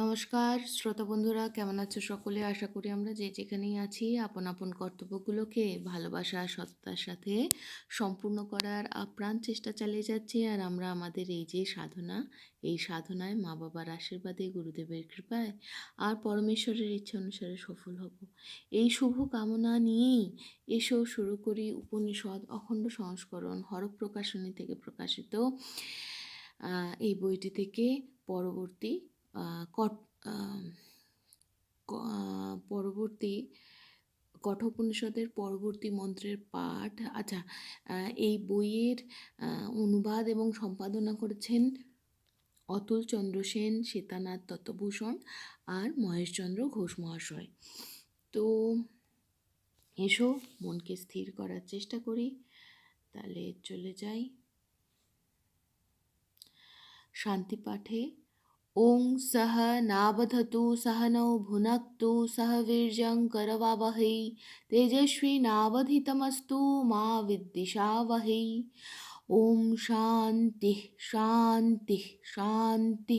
নমস্কার, শ্রোতা বন্ধুরা, কেমন আছো সকলে? আশা করি আমরা যে যেখানেই আছি, আপন আপন কর্তব্যগুলোকে, ভালোবাসা, সত্তার সাথে সম্পূর্ণ করার আপ্রাণ চেষ্টা চালিয়ে যাচ্ছি। আর আমরা আমাদের এই যে সাধনা, এই সাধনায় মা বাবার আশীর্বাদে, গুরুদেবের কৃপায় আর পরমেশ্বরের ইচ্ছা অনুসারে সফল হব। এই শুভ কামনা নিয়েই এসেও শুরু করি উপনিষদ অখণ্ড সংস্করণ হরফ প্রকাশনী থেকে প্রকাশিত এই বইটি থেকে। পরবর্তী পরবর্তী কঠোপনিষদের পরবর্তী মন্ত্রের পাঠ আচ্ছা এই বইয়ের অনুবাদ এবং সম্পাদনা করেছেন অতুল চন্দ্র সেন সীতানাথ দত্তভূষণ আর মহেশচন্দ্র ঘোষ মহাশয়। তো এসো, মনকে স্থির করার চেষ্টা করি। তাহলে চলে যাই। শান্তি পাঠে ओं सह नावधतु सहनौ भुन सह वीर्यङ्करवावहै तेजस्विनावधितमस्तु विदिशा वह ॐ शांति शांति शांति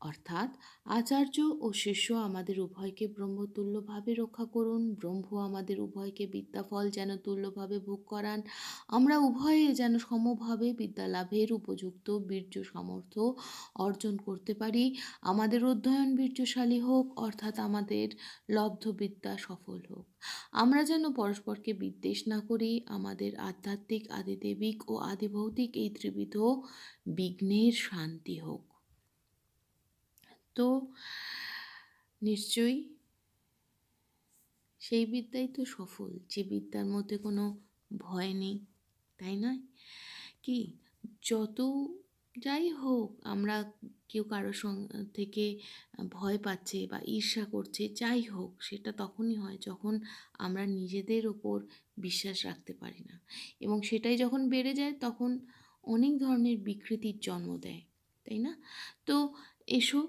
अर्थात আচার্য ও শিষ্য আমাদের উভয়কে ব্রহ্মতুল্যভাবে রক্ষা করুন। ব্রহ্ম আমাদের উভয়কে বিদ্যাফল যেন তুল্যভাবে ভোগ করান। আমরা উভয়ে যেন সমভাবে বিদ্যা লাভের উপযুক্ত বীর্য সামর্থ্য অর্জন করতে পারি। আমাদের অধ্যয়ন বীর্যশালী হোক, অর্থাৎ আমাদের লব্ধ বিদ্যা সফল হোক। আমরা যেন পরস্পরকে বিদ্বেষ না করি, আমাদের আধ্যাত্মিক, আদিদেবিক ও আদিভৌতিক এই ত্রিবিধ বিঘ্নের শান্তি হোক। তো নিশ্চয়ই সেই বিদ্যাই তো সফল। যে বিদ্যার মধ্যে কোনো ভয় নেই, তাই নয়? কি যত যাই হোক, আমরা কেউ কারোর থেকে ভয় পাচ্ছে বা ঈর্ষা করছে, যাই হোক, সেটা তখনই হয় যখন আমরা নিজেদের ওপর বিশ্বাস রাখতে পারি না। এবং সেটাই যখন বেড়ে যায়, তখন অনেক ধরনের বিকৃতির জন্ম দেয়, তাই না? তো এসো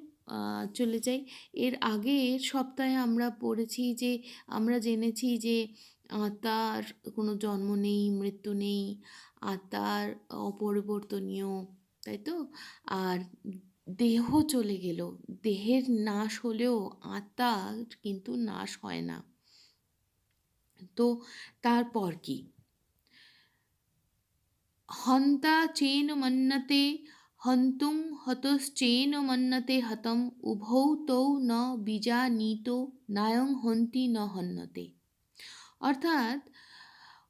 চলে যাই। এর আগের সপ্তাহে আমরা পড়েছি যে, আমরা জেনেছি যে, আত্মার কোনো জন্ম নেই, মৃত্যু নেই, আত্মার অপরিবর্তনীয়, তাই তো? আর দেহ চলে গেল। দেহের নাশ হলেও আত্মার কিন্তু নাশ হয় না। তো তারপর কি? হন্তা চেন মন্নতে হন্তুং হতশ্চেন মন্নতে হতম উভৌ তৌ ন বীজানীত নায়ং হন্তি ন হন্যতে অর্থাৎ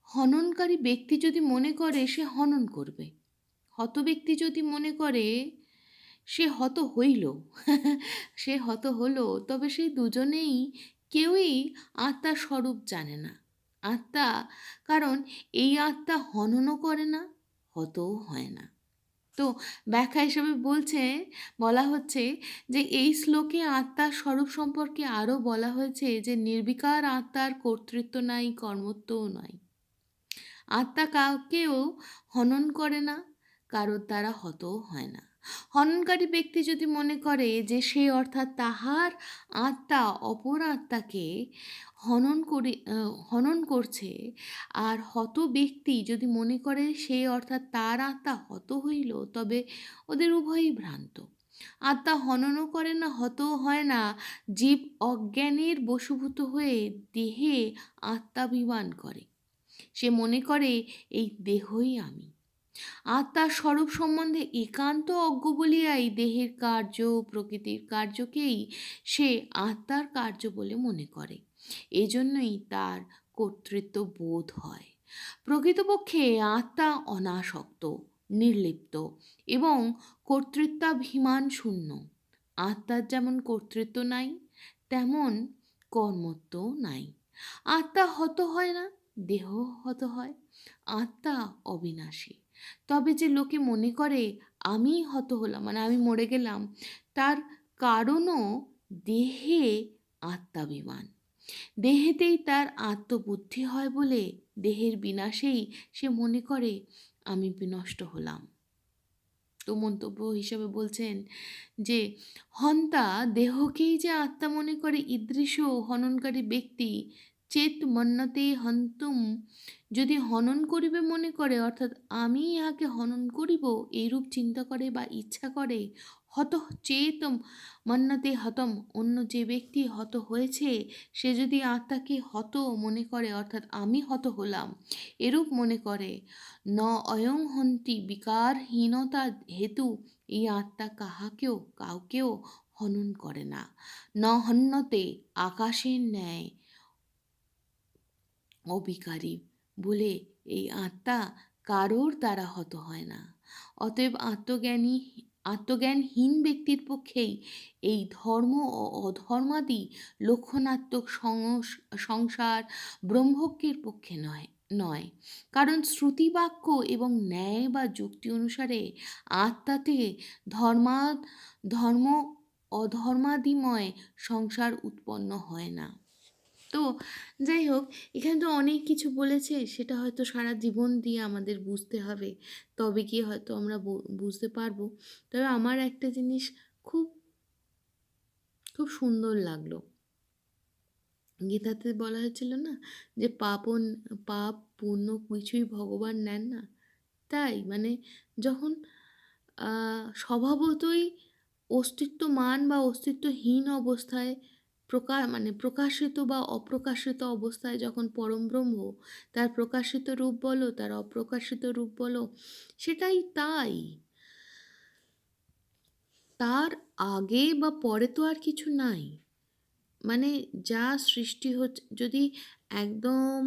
হননকারী ব্যক্তি যদি মনে করে সে হনন করবে হত ব্যক্তি যদি মনে করে সে হত হইল সে হত হলো তবে সেই দুজনেই কেউই আত্মা স্বরূপ জানে না আত্মা কারণ এই আত্মা হননও করে না হতও হয় না তো ব্যাখ্যা হিসেবে বলছে, বলা হচ্ছে যে এই শ্লোকে আত্মার স্বরূপ সম্পর্কে আরও বলা হয়েছে যে নির্বিকার আত্মার কর্তৃত্ব নাই, কর্মত্বও নয় আত্মা কাউকেও হনন করে না, কারোর দ্বারা হতও হয় না। হননকারী ব্যক্তি যদি মনে করে যে সে অর্থাৎ তাহার আত্মা অপর আত্মাকে হনন করি হনন করছে, আর হত ব্যক্তি যদি মনে করে সে অর্থাৎ তার আত্মা হত হইল, তবে ওদের উভয়ই ভ্রান্ত। আত্মা হননও করে না, হতও হয় না, জীব অজ্ঞানের বশীভূত হয়ে দেহে আত্মাভিমান করে। সে মনে করে, এই দেহই আমি। আত্মার স্বরূপ সম্বন্ধে একান্ত অজ্ঞ বলিয়াই দেহের কার্য, প্রকৃতির কার্যকেই সে আত্মার কার্য বলে মনে করে। এজন্যই তার কর্তৃত্ব বোধ হয়। প্রকৃতপক্ষে আত্মা অনাসক্ত, নির্লিপ্ত এবং কর্তৃত্বাভিমান শূন্য। আত্মার যেমন কর্তৃত্ব নাই, তেমন কর্মত্ব নাই। আত্মা হত হয় না, দেহ হত হয়। আত্মা অবিনাশী। তবে যে লোকে মনে করে আমি হত হলাম মানে আমি মরে গেলাম, তার কারণও দেহে আত্মাভিমান। দেহেতেই তার আত্মবুদ্ধি হয় বলে দেহের বিনাশেই সে মনে করে, আমি বিনষ্ট হলাম। তো মন্তব্য হিসাবে বলছেন যে, হন্তা দেহকেই যে আত্মা মনে করে ইদৃশ্য হননকারী ব্যক্তি চেত মন্নতে হন্তুম। যদি হনন করিবে মনে করে, অর্থাৎ আমি ইহাকে হনন করিব, এইরূপ চিন্তা করে বা ইচ্ছা করে, হত চেত মন্নতে হতম। অন্য যে ব্যক্তি হত হয়েছে, সে যদি আত্মাকে হত মনে করে, অর্থাৎ আমি হত হলাম, এরূপ মনে করে, ন অয়ং হন্তি বিকারহীনতা হেতু, এই আত্মা কাহাকেও, কাউকেও হনন করে না। ন হন্যতে আকাশের ন্যায় অবিকারী বলে এই আত্মা কারোর দ্বারা হত হয় না। অতএব আত্মজ্ঞানী, আত্মজ্ঞানহীন ব্যক্তির পক্ষেই এই ধর্ম ও অধর্মাদি লক্ষণাত্মক সংসার ব্রহ্মজ্ঞের পক্ষে নয় নয়। কারণ শ্রুতিবাক্য এবং ন্যায় বা যুক্তি অনুসারে আত্মাতে ধর্মা ধর্ম অধর্মাদিময় সংসার উৎপন্ন হয় না। তো যাই হোক, এখানে তো অনেক কিছু বলেছে, সেটা হয়তো সারা জীবন দিয়ে আমাদের বুঝতে হবে। তবে কি হয়তো আমরা বুঝতে পারব। তবে আমার একটা জিনিস খুব খুব সুন্দর লাগল। গীতাতে বলা হয়েছিল না যে পাপ পাপ পুণ্য কিছুই ভগবান নেন না। তাই মানে যখন স্বভাবতই অস্তিত্বমান বা অস্তিত্বহীন অবস্থায় প্রকা মানে প্রকাশিত বা অপ্রকাশিত অবস্থায় যখন পরম ব্রহ্ম তার প্রকাশিত রূপ বলো, তার অপ্রকাশিত রূপ বলো, সেটাই তাই। তার আগে বা পরে তো আর কিছু নাই। মানে যা সৃষ্টি হচ্ছে, যদি একদম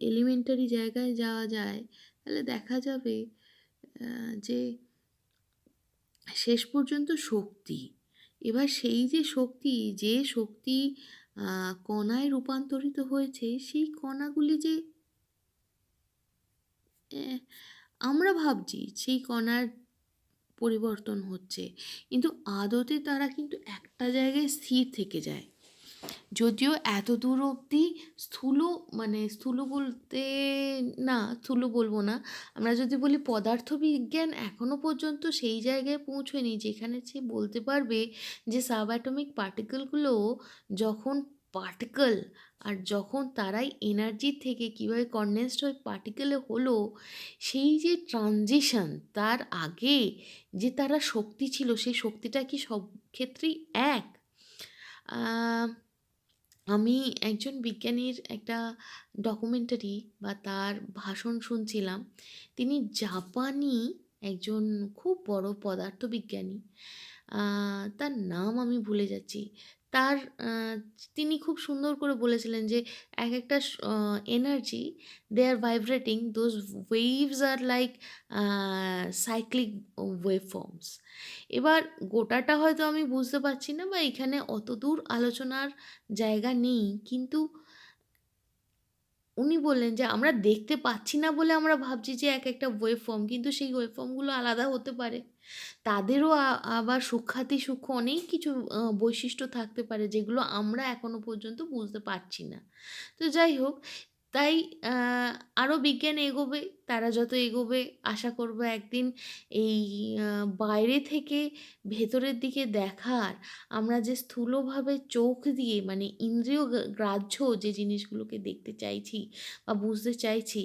এলিমেন্টারি জায়গায় যাওয়া যায়, তাহলে দেখা যাবে যে শেষ পর্যন্ত শক্তি। এবার সেই যে শক্তি যে শক্তি কণায় রূপান্তরিত হয়েছে, সেই কণাগুলি যে আমরা ভাবছি সেই কণার পরিবর্তন হচ্ছে। কিন্তু আদতে তারা কিন্তু একটা জায়গায় স্থির থেকে যায়। যদিও এত দূর অবধি স্থূল মানে স্থূল বলতে না, স্থূল বলব না। আমরা যদি বলি পদার্থবিজ্ঞান এখনও পর্যন্ত সেই জায়গায় পৌঁছয়নি যেখানে সে বলতে পারবে যে সাব অ্যাটমিক পার্টিকেলগুলো যখন পার্টিকেল আর যখন তারাই এনার্জি থেকে কীভাবে কনডেন্সড হয়ে পার্টিকেলে হলো, সেই যে ট্রানজিশন তার আগে যে তারা শক্তি ছিল, সেই শক্তিটা কি সব ক্ষেত্রেই এক? আমি একজন বিজ্ঞানীর একটা ডকুমেন্টারি বা তার ভাষণ শুনছিলাম। তিনি জাপানি একজন খুব বড় পদার্থবিজ্ঞানী। তার নাম আমি ভুলে যাচ্ছি। তার তিনি খুব সুন্দর করে বলেছিলেন যে, এক একটা energy they are vibrating those waves are like cyclic wave forms এবার গোটাটা হয়তো আমি বুঝতে পারছি না বা এখানে অত দূর আলোচনার জায়গা নেই, কিন্তু উনি বললেন যে, আমরা দেখতে পাচ্ছি না বলে আমরা ভাবছি যে, এক একটা ওয়েভ ফর্ম কিন্তু সেই ওয়েভ ফর্মগুলো আলাদা হতে পারে। তাদেরও আবার সূক্ষাতি সূক্ষ্ম অনেক কিছু বৈশিষ্ট্য থাকতে পারে যেগুলো আমরা এখনও পর্যন্ত বুঝতে পারছি না। তো যাই হোক তাই আরও বিজ্ঞান এগোবে, তারা যত এগোবে, আশা করব একদিন এই বাইরে থেকে ভেতরের দিকে দেখার, আমরা যে স্থূলভাবে চোখ দিয়ে মানে ইন্দ্রিয় গ্রাহ্য যে জিনিসগুলোকে দেখতে চাইছি বা বুঝতে চাইছি,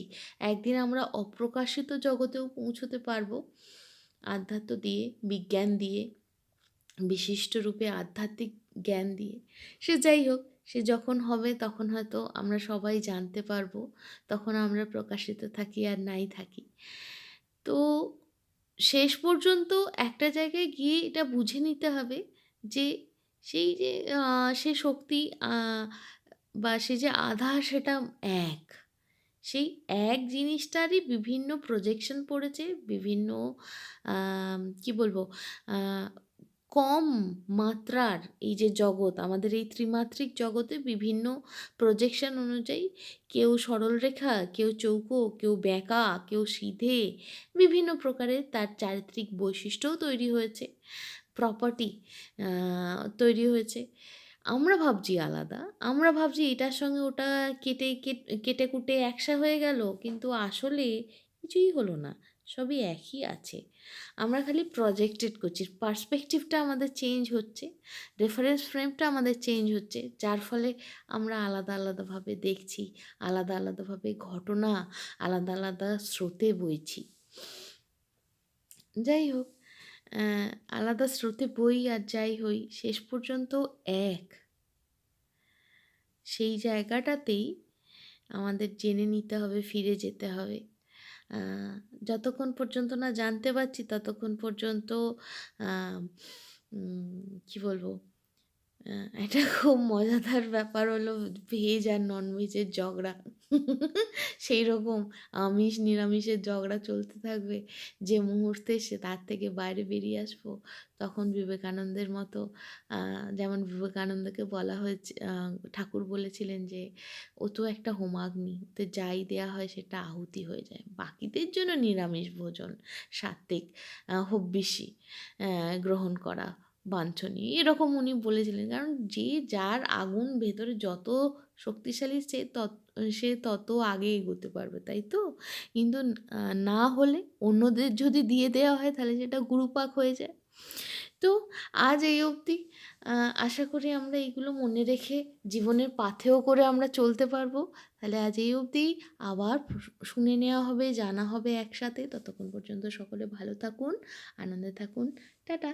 একদিন আমরা অপ্রকাশিত জগতেও পৌঁছতে পারব। আধ্যাত্ম দিয়ে, বিজ্ঞান দিয়ে, বিশিষ্ট রূপে আধ্যাত্মিক জ্ঞান দিয়ে। সে যাই হোক সে যখন হবে তখন হয়তো আমরা সবাই জানতে পারব, তখন আমরা প্রকাশিত থাকি আর নাই থাকি। তো শেষ পর্যন্ত একটা জায়গায় গিয়ে এটা বুঝে নিতে হবে যে সেই যে সে শক্তি বা সে যে আধা সেটা এক। সেই এক জিনিসটারই বিভিন্ন প্রজেকশন পড়েছে, বিভিন্ন কি বলব কম মাত্রার এই যে জগৎ, আমাদের এই ত্রিমাত্রিক জগতে বিভিন্ন প্রজেকশন অনুযায়ী কেউ সরলরেখা, কেউ চৌকো, কেউ বেঁকা কেউ সিধে বিভিন্ন প্রকারের তার চারিত্রিক বৈশিষ্ট্যও তৈরি হয়েছে প্রপার্টি তৈরি হয়েছে। আমরা ভাবছি আলাদা, আমরা ভাবছি এটার সঙ্গে ওটা কেটে কেটে কুটে একসা হয়ে গেল, কিন্তু আসলে কিছুই হলো না। সবই একই আছে। আমরা খালি প্রজেক্টেড করছি। পার্সপেক্টিভটা আমাদের চেঞ্জ হচ্ছে। রেফারেন্স ফ্রেমটা আমাদের চেঞ্জ হচ্ছে। যার ফলে আমরা আলাদা আলাদাভাবে দেখছি, আলাদা আলাদাভাবে ঘটনা, আলাদা আলাদা স্রোতে বইছি। যাই হোক আলাদা স্রোতে বই আর যাই হই, শেষ পর্যন্ত এক। সেই জায়গাটাতেই আমাদের জেনে নিতে হবে, ফিরে যেতে হবে। যতক্ষণ পর্যন্ত না জানতে পারছি ততক্ষণ পর্যন্ত কি বলব? একটা খুব মজাদার ব্যাপার হলো ভেজ আর নন ভেজের ঝগড়া। সেই রকম আমিষ নিরামিষের ঝগড়া চলতে থাকবে। যে মুহূর্তে সে তার থেকে বাইরে বেরিয়ে আসব তখন বিবেকানন্দের মতো যেমন বিবেকানন্দকে বলা হয়েছে ঠাকুর বলেছিলেন যে ও তো একটা হোমাগ্নি ওতে যাই দেয়া হয় সেটা আহুতি হয়ে যায়। বাকিদের জন্য নিরামিষ ভোজন সাত্ত্বিক আহ, গ্রহণ করা। বাঞ্ছনীয়। এরকম উনি বলেছিলেন। কারণ যে যার আগুন ভেতরে যত শক্তিশালী সে তত সে তত আগে এগোতে পারবে, তাই তো? কিন্তু না হলে অন্যদের যদি দিয়ে দেওয়া হয়, তাহলে সেটা গুরুপাক হয়ে যায়। তো আজ এই অবধি আশা করি আমরা এইগুলো মনে রেখে জীবনের পাথেও করে আমরা চলতে পারব। তাহলে আজ এই অবধি আবার শুনে নেওয়া হবে, জানা হবে একসাথে। ততক্ষণ পর্যন্ত সকলে ভালো থাকুন, আনন্দে থাকুন। টাটা!